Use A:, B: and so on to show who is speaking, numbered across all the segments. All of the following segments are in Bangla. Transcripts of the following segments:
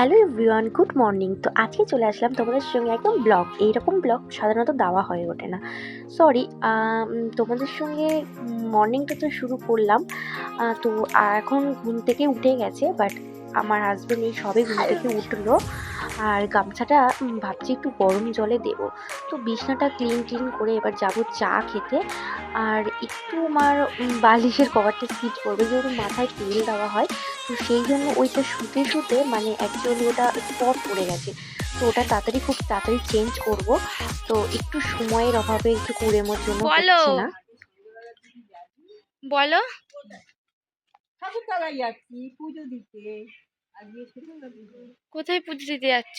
A: Hello everyone, good morning. তো আজকে চলে আসলাম তোমাদের সঙ্গে একদম ব্লগ। এইরকম ব্লগ সাধারণত দেওয়া হয়ে ওঠে না। সরি তোমাদের সঙ্গে মর্নিংটা তো শুরু করলাম। তো এখন ঘুম থেকে উঠে গেছে বাট আমার হাজবেন্ড এই সবে ঘুম থেকে উঠল। আর গামছাটা ভাবছি একটু গরম জলে দেবো। তো বিছনাটা ক্লিন ক্লিন করে এবার যাব চা খেতে। আর একটু আমার বালিশের কভারটা স্কিপ করবে যেহেতু মাথায় তেল দেওয়া হয়। তো সেই জন্য ওইটা শুতে শুতে মানে অ্যাকচুয়ালি ওটা স্পট পড়ে গেছে। তো ওটা তাড়াতাড়ি খুব তাড়াতাড়ি চেঞ্জ করব। তো একটু সময়ের অভাবে একটু কুড়েমোর জন্য
B: বলো।
A: না।
B: বলো।
C: যাচ্ছি পুজো দিতে। আজকে
B: কোথায় পুজো দিতে যাচ্ছ?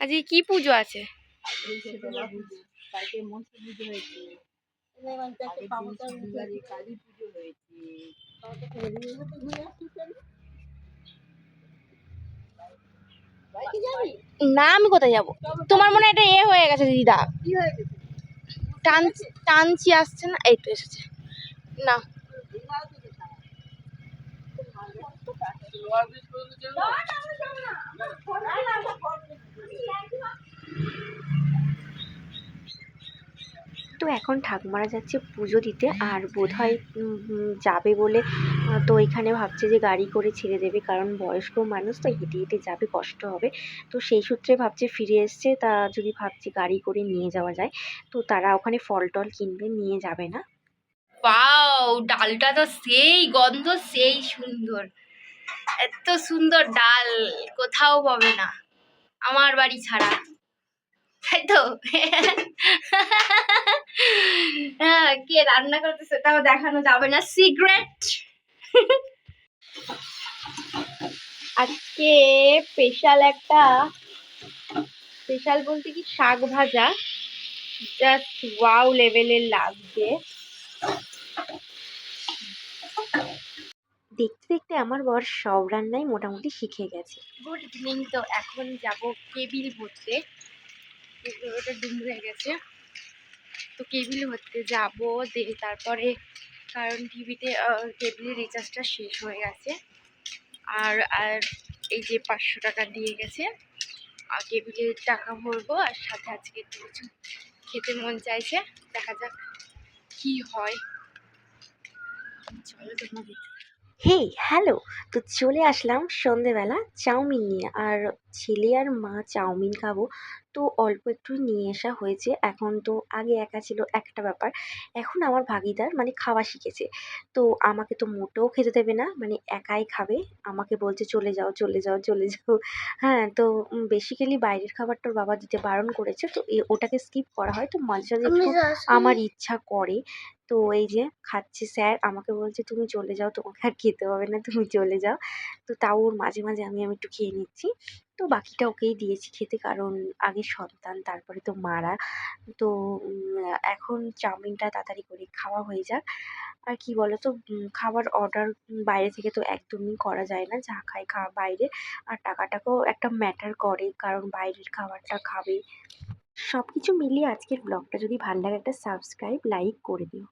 B: আজকে কি পুজো আছে?
C: কালকে মনসা পুজো হয়েছে। কালী পুজো হয়েছে।
B: না আমি কোথায় যাব? তোমার মনে হয় এটা এ হয়ে গেছে দিদা। টান টানছি আসছে না এই তো এসেছে। না।
C: তো
A: এখন ঠাকুমারা যাচ্ছে পুজো দিতে আর বোধহয় যাবে বলে তো এখানে ভাবছে যে গাড়ি করে ছেড়ে দেবে কারণ বয়স্ক মানুষ তো হেঁটে হেঁটে যাবে, কষ্ট হবে। তো সেই সূত্রে ভাবছে ফিরে এসছে, তা যদি ভাবছি গাড়ি করে নিয়ে যাওয়া যায়, তো তারা ওখানে ফল টল কিনবে, নিয়ে যাবে না।
B: পাও ডালটা তো সেই গন্ধ, সেই সুন্দর। এত সুন্দর ডাল, কোথাও পাবে না। আমার বাড়ি ছাড়া। তাই তো? হ্যাঁ কে রান্না করতে সেটাও দেখানো যাবে না। সিক্রেট আজকে স্পেশাল একটা স্পেশাল বলতে কি? শাক ভাজা। জাস্ট ওয়াও লেভেলের লাগছে।
A: দেখতে দেখতে আমার বর সব রান্নাই মোটামুটি শিখে গেছে।
B: Good evening. তো এখন যাব কেবিল ভরতে। ওটা ডুম হয়ে গেছে। তো কেবিল ভরতে যাব। দিয়ে তারপরে কারণ টিভিতে কেবিলের রিচার্জটা শেষ হয়ে গেছে। আর আর এই যে পাঁচশো টাকা দিয়ে গেছে। আর কেবিলের টাকা ভরবো আর সাথে আজকে একটু কিছু খেতে মন চাইছে। দেখা যাক কি হয়। চলো তোমাদের।
A: হেই হ্যালো তো চলে আসলাম সন্ধেবেলা চাউমিন নিয়ে। আর ছেলে আর মা চাউমিন খাব। তো অল্প একটু নিয়ে আসা হয়েছে। এখন তো আগে একা ছিল একটা ব্যাপার। এখন আমার ভাগিদার মানে খাওয়া শিখেছে। তো আমাকে তো মোটেও খেতে দেবে না। মানে একাই খাবে। আমাকে বলছে চলে যাও চলে যাও চলে যাও। হ্যাঁ তো বেসিক্যালি বাইরের খাবারটা ওর বাবা দিতে বারণ করেছে। তো এ- ওটাকে স্কিপ করা হয়। তো মাঝে মাঝে আমার ইচ্ছা করে। তো এই যে খাচ্ছে স্যার, আমাকে বলছে, তুমি চলে যাও, তোমাকে আর খেতে হবে না, তুমি চলে যাও। তো তাও ওর মাঝে মাঝে আমি আমি একটু খেয়ে নিচ্ছি। তো বাকিটা ওকেই দিয়েছি খেতে, কারণ আগে সন্তান, তারপরে তো মারা। তো এখন চাউমিনটা তাড়াতাড়ি করে খাওয়া হয়ে যাক। আর কি বলো তো খাবার অর্ডার বাইরে থেকে তো একদমই করা যায় না, যা খাই খাওয়া বাইরে। আর টাকাটাকেও একটা ম্যাটার করে, কারণ বাইরের খাবারটা খাবে। সব কিছু মিলিয়ে আজকের ব্লগটা যদি ভালো লাগে, একটা সাবস্ক্রাইব লাইক করে দিও।